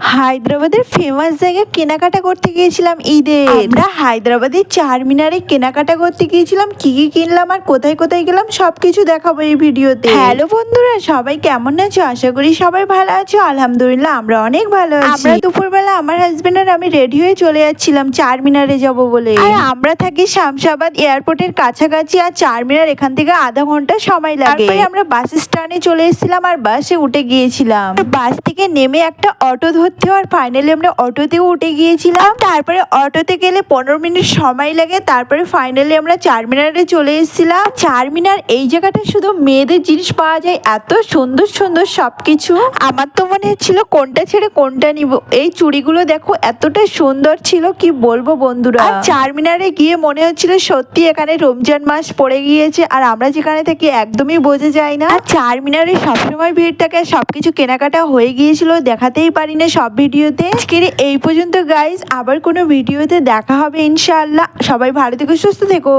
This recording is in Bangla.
হায়দ্রাবাদের ফেমাস জায়গায় কেনাকাটা করতে গিয়েছিলাম ঈদে। আমরা হায়দ্রাবাদের চার মিনারে কেনাকাটা করতে গিয়েছিলাম কি কি কিনলাম আর কোথায় কোথায় গেলাম সবকিছু দেখাবো এই ভিডিওতে। হ্যালো বন্ধুরা সবাই কেমন আছো? আশা করি সবাই ভালো আছো। আলহামদুলিল্লাহ আমরা অনেক ভালো আছি। আমরা দুপুরবেলা আমার হাজবেন্ড আর আমি রেডি হয়ে চলে যাচ্ছিলাম চার মিনারে যাব বলে। আর আমরা থাকি শামশাবাদ এয়ারপোর্টের কাছাকাছি আর চার মিনার এখান থেকে আধা ঘণ্টা সময় লাগে। আমরা বাস স্ট্যান্ডে চলে এসেছিলাম আর বাসে উঠে গিয়েছিলাম। বাস থেকে নেমে একটা অটো ধরতে আর ফাইনালি আমরা অটোতেও উঠে গিয়েছিলাম। তারপরে অটোতে গেলে পনেরো মিনিট সময় লাগে, তারপরে ফাইনালি আমরা চার মিনারে চলে এসেছিলাম। চার মিনার এই জায়গাটা শুধু মেয়েদের জিনিস পাওয়া যায়, এত সুন্দর সুন্দর সবকিছু। আমার তো মনে হচ্ছিল কোনটা ছেড়ে কোনটা নিব। এই চুড়িগুলো দেখো এতটা সুন্দর ছিল, কি বলব বন্ধুরা? আর চার মিনারে গিয়ে মনে হচ্ছিল সত্যি এখানে রমজান মাস পড়ে গিয়েছে, আর আমরা যেখানে থাকি একদমই বোঝা যায় না। আর চার মিনারে সবসময় ভিড় থাকে, সবকিছু কেনাকাটা হয়ে গিয়েছিল, দেখাতেই পারি না সব ভিডিওতে। আজকের এই পর্যন্ত গাইজ আবার কোনো ভিডিওতে দেখা হবে, ইনশাআল্লাহ। সবাই ভালো থেকে, সুস্থ থেকো।